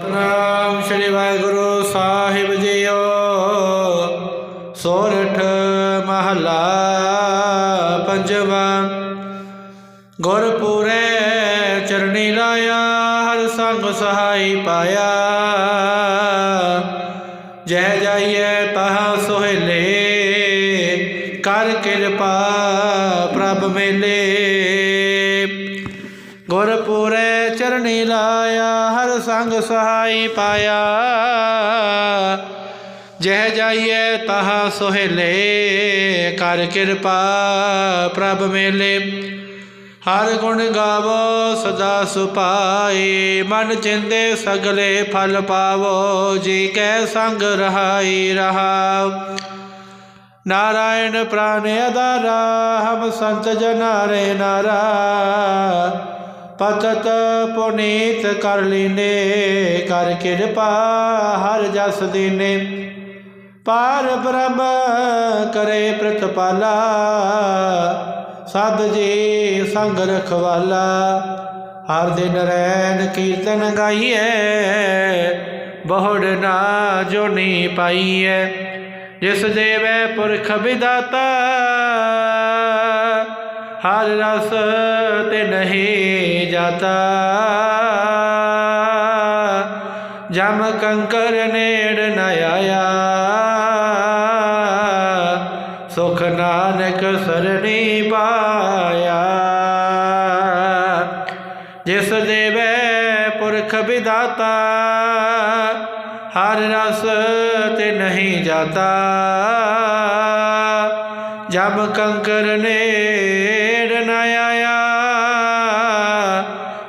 ਸਤਨਾਮ ਸ੍ਰੀ ਵਾਹਿਗੁਰੂ ਸਾਹਿਬ ਜੀਓ, ਸੋਰਠ ਮਹਲਾ ਪੰਜਵਾਂ। ਗੁਰਪੁਰੇ ਚਰਣੀ ਲਾਇਆ, ਹਰ ਸੰਗ ਸਹਾਈ ਪਾਇਆ। ਜਹ ਜਾਈਏ ਤਹਾਂ ਸੋਹਿਲੇ, ਕਰ ਕਿਰਪਾ ਪ੍ਰਭ ਮੇਲੇ। ਗੁਰਪੂਰੇ ਚਰਣੀ ਲਾਇਆ, ਹਰ ਸੰਗ ਸਹਾਈ ਪਾਇਆ। ਜਹ ਜਾਈਏ ਤਹਾਂ ਸੋਹਿਲੇ, ਕਰ ਕਿਰਪਾ ਪ੍ਰਭ ਮੇਲੇ। ਹਰ ਗੁਣ ਗਾਵੋ, ਸਦਾ ਸੁਪਾਈ, ਮਨ ਚਿੰਦੇ ਸਗਲੇ ਫਲ ਪਾਵੋ, ਜੀ ਕੈ ਸੰਗ ਰਹਾਈ ਰਹਾ ਨਾਰਾਇਣ ਪ੍ਰਾਨ ਅਦਾਰਾ ਹਮ ਸੰਤ ਜਨਾਰੇ ਨਾਰਾ। ਪਤਤ ਪੁਨੀਤ ਕਰ ਲੀਨੇ, ਕਰ ਕਿਰਪਾ ਹਰ ਜਸ ਦੀਨੇ। ਪਾਰ ਬ੍ਰਹਮ ਕਰੇ ਪ੍ਰਤਪਾਲਾ ਸਦ ਜੀ ਸੰਗ ਰਖਵਾਲਾ। ਹਰ ਦਿਨ ਰੈਨ ਕੀਰਤਨ ਗਾਈਐ, ਬਹੁੜ ਨਾ ਜੋਨੀ ਪਾਈਐ। ਜਿਸ ਦੇਵੈ ਪੁਰਖ ਵਿਦਾਤਾ, ਹਰ ਰਸ ਤੇ ਨਹੀਂ ਜਾਤਾ। ਜਮ ਕੰਕਰ ਨੇੜ ਨ ਆਇਆ। ਸੁਖ ਨਾਨਕ ਸਰਣੀ ਪਾਇਆ। ਜਿਸ ਦੇਵੈ ਪੁਰਖ ਵਿਦਾਤਾ, ਹਰ ਰਸ ਤੇ ਨਹੀਂ ਜਾਤਾ। ਜਬ ਕੰਕਰ ਨੇੜ ਨ ਆਇਆ।